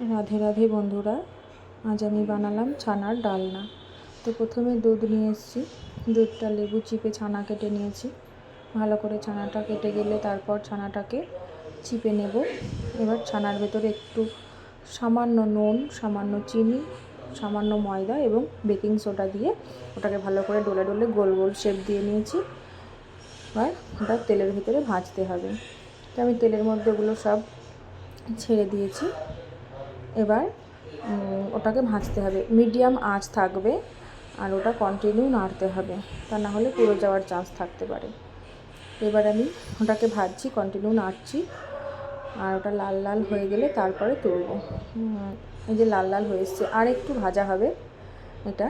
রাধে রাধে বন্ধুরা, আজ আমি বানালাম ছানার ডালনা। তো প্রথমে দুধ নিয়ে এসেছি। দুধটা লেবু চিপে ছানা কেটে নিয়েছি। ভালো করে ছানাটা কেটে গেলে তারপর ছানাটাকে চিপে নেব। এবার ছানার ভেতরে একটু সামান্য নুন, সামান্য চিনি, সামান্য ময়দা এবং বেকিং সোডা দিয়ে ওটাকে ভালো করে ডলে ডলে গোল গোল শেপ দিয়ে নিয়েছি। এবার ওটা তেলের ভিতরে ভাজতে হবে। তো আমি তেলের মধ্যে ওগুলো সব ছেড়ে দিয়েছি। এবার ওটাকে ভাজতে হবে। মিডিয়াম আঁচ থাকবে আর ওটা কন্টিনিউ নাড়তে হবে। তা না হলে পুড়ে যাওয়ার চান্স থাকতে পারে। এবার আমি ওটাকে ভাজছি কন্টিনিউ নাড়ছি আর ওটা লাল লাল হয়ে গেলে তারপরে তুলব। এই যে লাল লাল হয়ে এসছে, আর একটু ভাজা হবে এটা,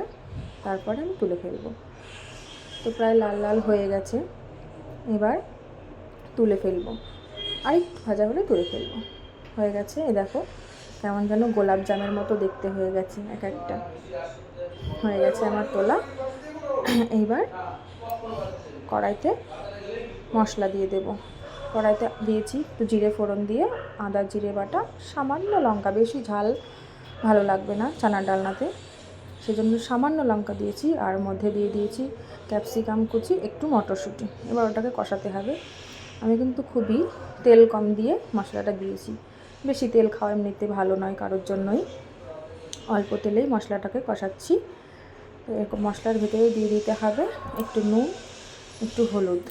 তারপরে আমি তুলে ফেলব। তো প্রায় লাল লাল হয়ে গেছে, এবার তুলে ফেলব। আর একটু ভাজা হলে তুলে ফেলব। হয়ে গেছে এ দেখো কেমন যেন গোলাপ জামের মতো দেখতে হয়ে গেছে এক একটা। হয়ে গেছে আমার তোলা। এইবার কড়াইতে মশলা দিয়ে দেব। কড়াইতে দিয়েছি একটু জিরে ফোড়ন দিয়ে আদা, জিরে বাটা, সামান্য লঙ্কা। বেশি ঝাল ভালো লাগবে না চানার ডালনাতে। সেজন্য সামান্য লঙ্কা দিয়েছি আর মধ্যে দিয়ে দিয়েছি ক্যাপসিকাম কুচি, একটু মটরশুঁটি। এবার ওটাকে কষাতে হবে। আমি কিন্তু খুবই তেল কম দিয়ে মশলাটা দিয়েছি। বেশি তেল খাওয়া এমনিতে ভালো নয় কারোর জন্যই। অল্প তেলেই মশলাটাকে কষাচ্ছি। এরকম মশলার ভিতরে দিয়ে দিতে হবে একটু নুন, একটু হলুদ।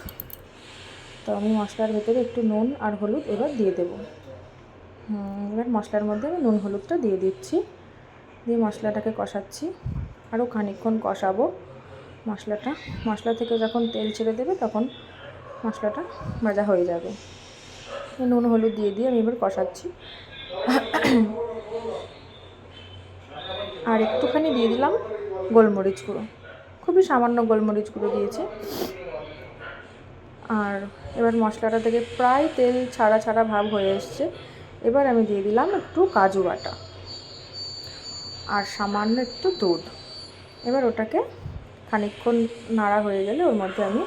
তো আমি মশলার ভেতরে একটু নুন আর হলুদ এবার দিয়ে দেব। এবার মশলার মধ্যে আমি নুন হলুদটা দিয়ে দিচ্ছি। দিয়ে মশলাটাকে কষাচ্ছি। আরও খানিকক্ষণ কষাবো মশলাটা। মশলা থেকে যখন তেল ছেড়ে দেবে তখন মশলাটা ভাজা হয়ে যাবে। নুন, হলুদ দিয়ে দিয়ে আমি এবার কষাচ্ছি। আর একটুখানি দিয়ে দিলাম গোলমরিচ গুঁড়ো। খুবই সামান্য গোলমরিচ গুঁড়ো দিয়েছে। আর এবার মশলাটা থেকে প্রায় তেল ছাড়া ছাড়া ভাব হয়ে এসছে। এবার আমি দিয়ে দিলাম একটু কাজু বাটা আর সামান্য একটু দুধ। এবার ওটাকে খানিকক্ষণ নাড়া হয়ে গেলে ওর মধ্যে আমি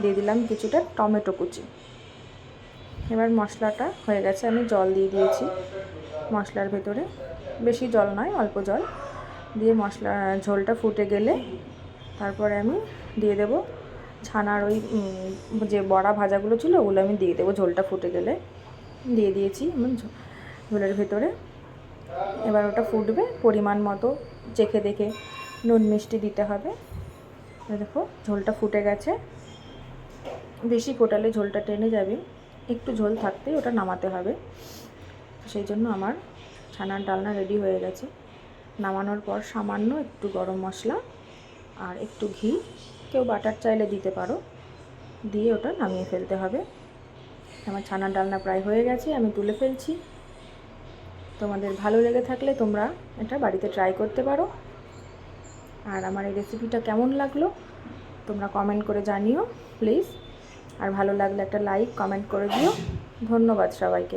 দিয়ে দিলাম কিছুটা টমেটো কুচি। এবার মশলাটা হয়ে গেছে, আমি জল দিয়ে দিয়েছি মশলার ভেতরে। বেশি জল নয়, অল্প জল। দিয়ে মশলা, ঝোলটা ফুটে গেলে তারপরে আমি দিয়ে দেব ছানার ওই যে বড়া ভাজাগুলো ছিল, ওগুলো আমি দিয়ে দেবো ঝোলটা ফুটে গেলে। দিয়ে দিয়েছি ঝোলের ভেতরে। এবার ওটা ফুটবে, পরিমাণ মতো চেখে দেখে নুন মিষ্টি দিতে হবে। দেখো, ঝোলটা ফুটে গেছে। বেশি ফোটালে ঝোলটা টেনে যাবে। একটু ঝোল থাকতেই ওটা নামাতে হবে। সেই জন্য আমার ছানার ডালনা রেডি হয়ে গেছে। নামানোর পর সামান্য একটু গরম মশলা আর একটু ঘি। কেউ বাটার চাইলে দিতে পারো। দিয়ে ওটা নামিয়ে ফেলতে হবে। আমার ছানার ডালনা প্রায় হয়ে গেছে, আমি তুলে ফেলছি। তোমাদের ভালো লেগে থাকলে তোমরা এটা বাড়িতে ট্রাই করতে পারো। আর আমার এই রেসিপিটা কেমন লাগল, তোমরা কমেন্ট করে জানিও প্লিজ আর ভালো লাগলে একটা লাইক কমেন্ট করে দিও। ধন্যবাদ সবাইকে।